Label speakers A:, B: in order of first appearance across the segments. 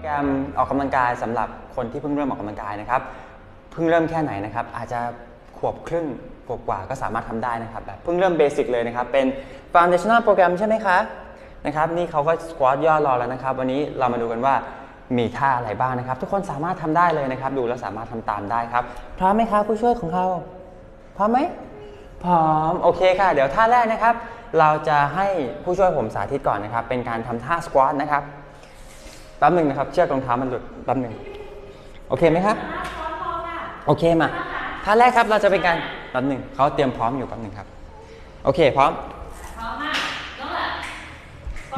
A: รแกรมออกกำลังกายสำหรับคนที่เพิ่งเริ่มออกกำลังกายนะครับ เพิ่งเริ่มแค่ไหนนะครับ อาจจะขวบครึ่งกว่าก็สามารถทำได้นะครับแบบเพิ่งเริ่มเบสิกเลยนะครับ เป็น foundational โปรแกรมใช่ไหมคะนะครับ นี่เขาก็สควอตย่อรอแล้วนะครับ วันนี้เรามาดูกันว่ามีท่าอะไรบ้างนะครับ ทุกคนสามารถทำได้เลยนะครับ ดูแล้วสามารถทำตามได้ครับ พร้อมไหมครับผู้ช่วยของเราพร้อมไหมพร้อมโอเคค่ะ เดี๋ยวท่าแรกนะครับ เราจะให้ผู้ช่วยผมสาธิตก่อนนะครับ เป็นการทำท่าสควอตนะครับ แป๊บหนึ่งนะครับ เชือกรองเท้ามันหลุดแป๊บหนึ่งโอเคไหมครับ โอเคมาท่าแรกครับเราจะเป็นการแป๊บหนึ่งเขาเตรียมพร้อมอยู่แป๊บหนึ่งครับ โอเค พร้อม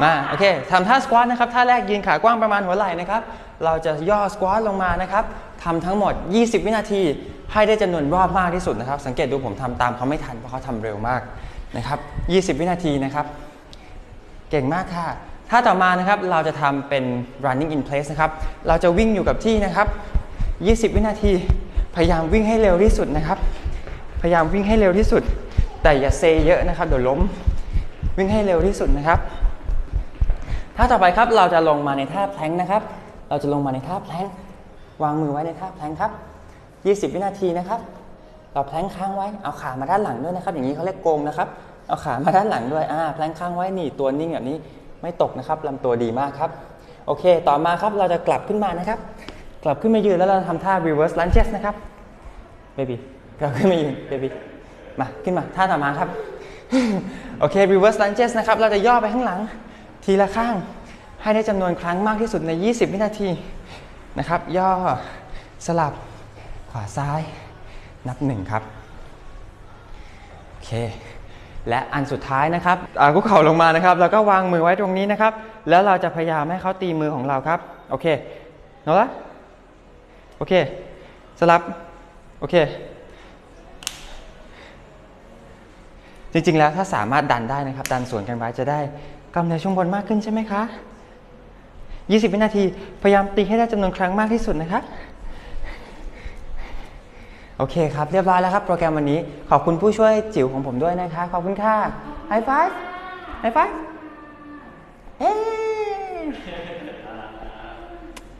A: มาโอเคทำท่าสควอตนะครับท่าแรกยืนขากว้างประมาณหัวไหล่นะครับ เราจะย่อสควอตลงมานะครับทำทั้งหมด 20 วินาที ให้ได้จำนวนรอบมากที่สุดนะครับ สังเกตดูผมทำตามเขาไม่ทันเพราะเขาทำเร็วมากนะครับ 20 วินาทีนะครับ เก่งมากค่ะ ถ้าต่อมานะครับเราจะทำเป็น running in place นะครับ เราจะวิ่งอยู่กับที่นะครับ 20 วินาที พยายามวิ่งให้เร็วที่สุดนะครับ พยายามวิ่งให้เร็วที่สุด แต่อย่าเซเยอะนะครับเดี๋ยวล้ม วิ่งให้เร็วที่สุดนะครับท่าต่อไปครับเราจะลงมาในท่าแพลงก์นะครับ เราจะลงมาในท่าแพลงก์วางมือไว้ในท่าแพลงก์ครับ 20 วินาทีนะครับ เราแพลงก์ค้างไว้ เอาขามาด้านหลังด้วยนะครับ อย่างนี้เขาเรียกโกงนะครับ เอาขามาด้านหลังด้วย อ่า แพลงก์ค้างไว้ นี่ตัวนิ่งแบบนี้ ไม่ตกนะครับลำตัวดีมากครับ โอเค ต่อมาครับเราจะกลับขึ้นมานะครับ กลับขึ้นมายืนแล้วเราทำท่า reverse lunges นะครับเบบี้กลับขึ้นมายืนเบบี้มาขึ้นมาท่าต่อมาครับ โอเค reverse lunges นะครับ เราจะย่อไปข้างหลัง ทีละข้าง ให้ได้จำนวนครั้งมากที่สุดใน 20 วินาทีนะครับ ย่อสลับขวาซ้าย นับหนึ่งครับ โอเค และอันสุดท้ายนะครับอ่าคุกเข่าลงมานะครับ แล้วก็วางมือไว้ตรงนี้นะครับ แล้วเราจะพยายามให้เขาตีมือของเราครับ โอเคเนาะละโอเค สลับ โอเค จริงๆ แล้วถ้าสามารถดันได้นะครับ ดันสวนกันไว้จะได้กล้ามเนื้อช่วงบนมากขึ้นใช่ไหมคะ 20 วินาที พยายามตีให้ได้จำนวนครั้งมากที่สุดนะครับ โอเคครับ เรียบร้อยแล้วครับ โปรแกรมวันนี้ขอบคุณผู้ช่วยจิ๋วของผมด้วยนะคะ ขอบคุณค่ะไฮไฟฟ์ไฮไฟฟ์เอ๊